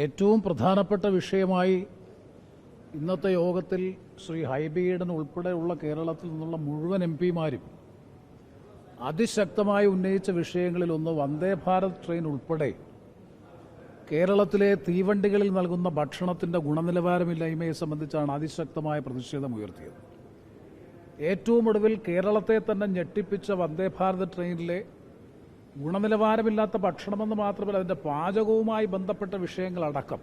ഏറ്റവും പ്രധാനപ്പെട്ട വിഷയമായി ഇന്നത്തെ യോഗത്തിൽ ശ്രീ ഹൈബീഡൻ ഉൾപ്പെടെയുള്ള കേരളത്തിൽ നിന്നുള്ള മുഴുവൻ എം പിമാരും അതിശക്തമായി ഉന്നയിച്ച വിഷയങ്ങളിലൊന്ന് വന്ദേ ഭാരത് ട്രെയിൻ ഉൾപ്പെടെ കേരളത്തിലെ തീവണ്ടികളിൽ നൽകുന്ന ഭക്ഷണത്തിന്റെ ഗുണനിലവാരമില്ലായ്മയെ സംബന്ധിച്ചാണ് അതിശക്തമായ പ്രതിഷേധം ഉയർത്തിയത്. ഏറ്റവും ഒടുവിൽ കേരളത്തെ തന്നെ ഞെട്ടിപ്പിച്ച വന്ദേ ഭാരത് ട്രെയിനിലെ ഗുണനിലവാരമില്ലാത്ത ഭക്ഷണമെന്ന് മാത്രമല്ല അതിന്റെ പാചകവുമായി ബന്ധപ്പെട്ട വിഷയങ്ങളടക്കം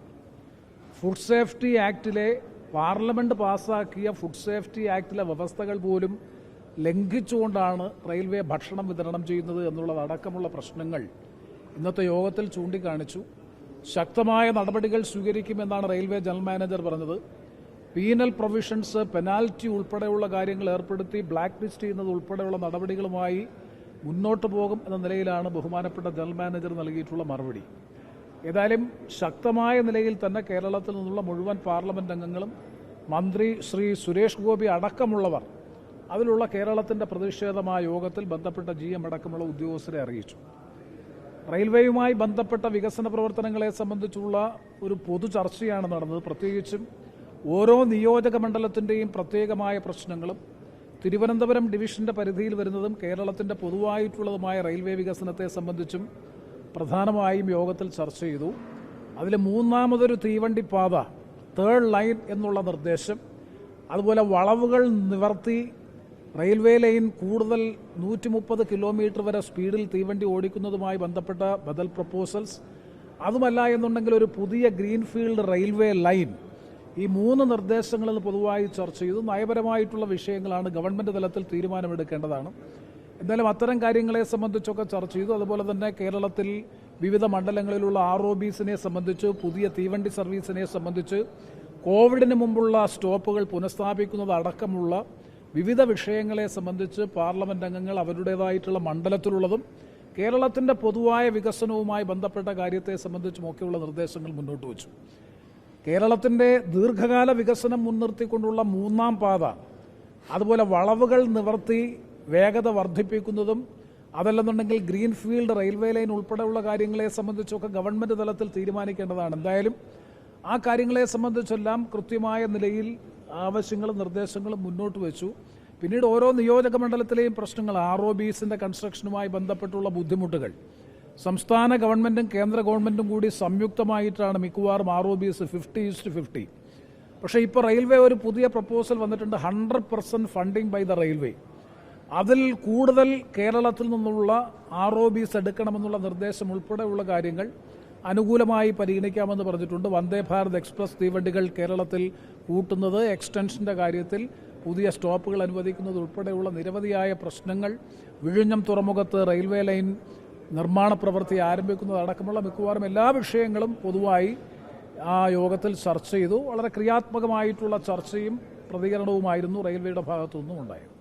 ഫുഡ് സേഫ്റ്റി ആക്ടിലെ പാർലമെന്റ് പാസാക്കിയ ഫുഡ് സേഫ്റ്റി ആക്ടിലെ വ്യവസ്ഥകൾ പോലും ലംഘിച്ചുകൊണ്ടാണ് റെയിൽവേ ഭക്ഷണം വിതരണം ചെയ്യുന്നത് എന്നുള്ളതടക്കമുള്ള പ്രശ്നങ്ങൾ ഇന്നത്തെ യോഗത്തിൽ ചൂണ്ടിക്കാണിച്ചു. ശക്തമായ നടപടികൾ സ്വീകരിക്കുമെന്നാണ് റെയിൽവേ ജനറൽ മാനേജർ പറഞ്ഞത്. പീനൽ പ്രൊവിഷൻസ് പെനാൽറ്റി ഉൾപ്പെടെയുള്ള കാര്യങ്ങൾ ഏർപ്പെടുത്തി ബ്ലാക്ക് ലിസ്റ്റ് ചെയ്യുന്നത് ഉൾപ്പെടെയുള്ള നടപടികളുമായി മുന്നോട്ട് പോകും എന്ന നിലയിലാണ് ബഹുമാനപ്പെട്ട ജനറൽ മാനേജർ നൽകിയിട്ടുള്ള മറുപടി. ഏതായാലും ശക്തമായ നിലയിൽ തന്നെ കേരളത്തിൽ നിന്നുള്ള മുഴുവൻ പാർലമെന്റ് അംഗങ്ങളും മന്ത്രി ശ്രീ സുരേഷ് ഗോപി അടക്കമുള്ളവർ അതിലുള്ള കേരളത്തിന്റെ പ്രതിഷേധമായ യോഗത്തിൽ ബന്ധപ്പെട്ട ജി എം അടക്കമുള്ള ഉദ്യോഗസ്ഥരെ അറിയിച്ചു. റെയിൽവേയുമായി ബന്ധപ്പെട്ട വികസന പ്രവർത്തനങ്ങളെ സംബന്ധിച്ചുള്ള ഒരു പൊതു ചർച്ചയാണ് നടന്നത്. പ്രത്യേകിച്ചും ഓരോ നിയോജക മണ്ഡലത്തിന്റെയും പ്രത്യേകമായ പ്രശ്നങ്ങളും തിരുവനന്തപുരം ഡിവിഷന്റെ പരിധിയിൽ വരുന്നതും കേരളത്തിന്റെ പൊതുവായിട്ടുള്ളതുമായ റെയിൽവേ വികസനത്തെ സംബന്ധിച്ചും പ്രധാനമായും യോഗത്തിൽ ചർച്ച ചെയ്തു. അതിൽ മൂന്നാമതൊരു തീവണ്ടി പാത തേർഡ് ലൈൻ എന്നുള്ള നിർദ്ദേശം അതുപോലെ വളവുകൾ നിവർത്തി റെയിൽവേ ലൈൻ കൂടുതൽ നൂറ്റി മുപ്പത് കിലോമീറ്റർ വരെ സ്പീഡിൽ തീവണ്ടി ഓടിക്കുന്നതുമായി ബന്ധപ്പെട്ട ബദൽ പ്രപ്പോസൽസ് അതുമല്ല എന്നുണ്ടെങ്കിൽ ഒരു പുതിയ ഗ്രീൻഫീൽഡ് റെയിൽവേ ലൈൻ ഈ മൂന്ന് നിർദ്ദേശങ്ങളിൽ പൊതുവായി ചർച്ച ചെയ്തു. നയപരമായിട്ടുള്ള വിഷയങ്ങളാണ് ഗവൺമെന്റ് തലത്തിൽ തീരുമാനമെടുക്കേണ്ടതാണ്. എന്തായാലും അത്തരം കാര്യങ്ങളെ സംബന്ധിച്ചൊക്കെ ചർച്ച ചെയ്തു. അതുപോലെ തന്നെ കേരളത്തിൽ വിവിധ മണ്ഡലങ്ങളിലുള്ള ആർ ഒ ബിസിനെ സംബന്ധിച്ച് പുതിയ തീവണ്ടി സർവീസിനെ സംബന്ധിച്ച് കോവിഡിന് മുമ്പുള്ള സ്റ്റോപ്പുകൾ പുനഃസ്ഥാപിക്കുന്നത് അടക്കമുള്ള വിവിധ വിഷയങ്ങളെ സംബന്ധിച്ച് പാർലമെന്റ് അംഗങ്ങൾ അവരുടേതായിട്ടുള്ള മണ്ഡലത്തിലുള്ളതും കേരളത്തിന്റെ പൊതുവായ വികസനവുമായി ബന്ധപ്പെട്ട കാര്യത്തെ സംബന്ധിച്ചുമൊക്കെയുള്ള നിർദ്ദേശങ്ങൾ മുന്നോട്ട് വച്ചു കേരളത്തിന്റെ ദീർഘകാല വികസനം മുൻനിർത്തിക്കൊണ്ടുള്ള മൂന്നാം പാത. അതുപോലെ വളവുകൾ നിവർത്തി വേഗത വർദ്ധിപ്പിക്കുന്നതും അതല്ലെന്നുണ്ടെങ്കിൽ ഗ്രീൻഫീൽഡ് റെയിൽവേ ലൈൻ ഉൾപ്പെടെയുള്ള കാര്യങ്ങളെ സംബന്ധിച്ചൊക്കെ ഗവൺമെന്റ് തലത്തിൽ തീരുമാനിക്കേണ്ടതാണ്. എന്തായാലും ആ കാര്യങ്ങളെ സംബന്ധിച്ചെല്ലാം കൃത്യമായ നിലയിൽ ആവശ്യങ്ങളും നിർദ്ദേശങ്ങളും മുന്നോട്ട് വെച്ചു. പിന്നീട് ഓരോ നിയോജക മണ്ഡലത്തിലെയും പ്രശ്നങ്ങൾ ആർ ഒ ബിസിന്റെ കൺസ്ട്രക്ഷനുമായി ബന്ധപ്പെട്ടുള്ള ബുദ്ധിമുട്ടുകൾ. സംസ്ഥാന ഗവൺമെന്റും കേന്ദ്ര ഗവൺമെന്റും കൂടി സംയുക്തമായിട്ടാണ് മിക്കവാറും R O Bs fifty is to fifty പക്ഷേ ഇപ്പോൾ റെയിൽവേ ഒരു പുതിയ പ്രപ്പോസൽ വന്നിട്ടുണ്ട് hundred percent funding by the railway അതിൽ കൂടുതൽ കേരളത്തിൽ നിന്നുള്ള ആർ ഒ ബിസ് എടുക്കണമെന്നുള്ള നിർദ്ദേശം ഉൾപ്പെടെയുള്ള കാര്യങ്ങൾ അനുകൂലമായി പരിഗണിക്കാമെന്ന് പറഞ്ഞിട്ടുണ്ട്. വന്ദേ ഭാരത് എക്സ്പ്രസ് തീവണ്ടികൾ കേരളത്തിൽ കൂട്ടുന്നത് എക്സ്റ്റൻഷന്റെ കാര്യത്തിൽ പുതിയ സ്റ്റോപ്പുകൾ അനുവദിക്കുന്നത് ഉൾപ്പെടെയുള്ള നിരവധിയായ പ്രശ്നങ്ങൾ വിഴിഞ്ഞം തുറമുഖത്ത് റെയിൽവേ ലൈൻ നിർമ്മാണ പ്രവൃത്തി ആരംഭിക്കുന്നത് അടക്കമുള്ള മിക്കവാറും എല്ലാ വിഷയങ്ങളും പൊതുവായി ആ യോഗത്തിൽ ചർച്ച ചെയ്തു. വളരെ ക്രിയാത്മകമായിട്ടുള്ള ചർച്ചയും പ്രതികരണവുമായിരുന്നു റെയിൽവേയുടെ ഭാഗത്തുനിന്നും ഉണ്ടായത്.